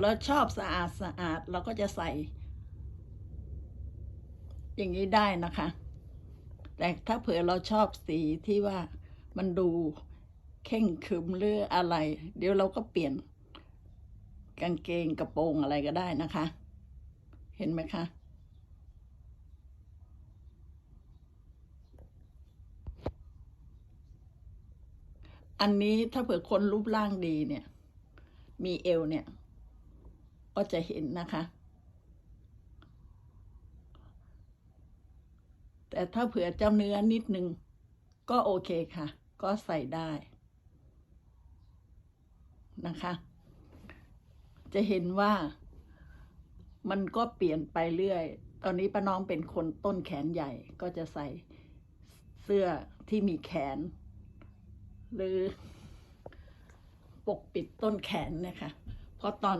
เราชอบสะอาดสะอาดเราก็จะใส่ อย่างนี้ได้นะคะ แต่ถ้าเผื่อเราชอบสีที่ว่ามันดูเข่งขรึมหรืออะไร เดี๋ยวเราก็เปลี่ยน กางเกงกระโปรงอะไรก็ได้นะคะ เห็นไหมคะอันนี้ถ้าเผื่อคนรูปร่างดีเนี่ย มีเอวเนี่ย ก็จะเห็นนะคะ แต่ถ้าเผื่อเจ้าเนื้อนิดนึง ก็โอเคค่ะ ก็ใส่ได้นะคะ จะเห็นว่ามันก็เปลี่ยนไปเรื่อย ตอนนี้ป้าน้องเป็นคนต้นแขนใหญ่ก็จะใส่เสื้อที่มีแขน หรือปกปิดต้นแขนนะคะ เพราะตอน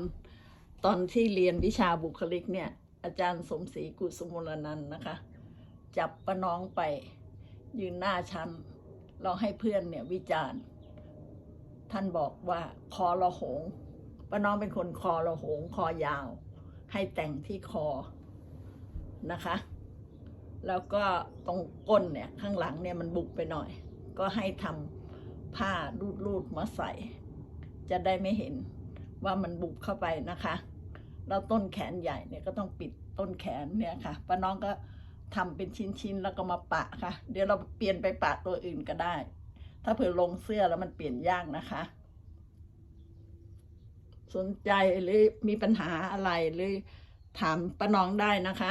ตอนที่เรียนวิชาบุคลิกเนี่ย อาจารย์สมศรีกุสุมลนันท์นะคะ จับป้าน้องไปยืนหน้าชั้นเราให้เพื่อนเนี่ยวิจารณ์ ท่านบอกว่าคอระหงป้าน้องเป็นคนคอระหงคอยาว ให้แต่งที่คอนะคะ แล้วก็ตรงก้นเนี่ยข้างหลังเนี่ยมันบุกไปหน่อย ก็ให้ทำผ้ารูดๆมาใส่ จะได้ไม่เห็นว่ามันบุกเข้าไปนะคะ แล้วต้นแขนใหญ่เนี่ยก็ต้องปิดต้นแขนเนี่ยค่ะป้าน้องก็ทำเป็นชิ้นๆแล้วก็มาปะค่ะ เดี๋ยวเราเปลี่ยนไปปะตัวอื่นก็ได้ ถ้าเผื่อลงเสื้อแล้วมันเปลี่ยนยากนะคะ สนใจหรือมีปัญหาอะไรหรือถามป้าน้องได้นะคะ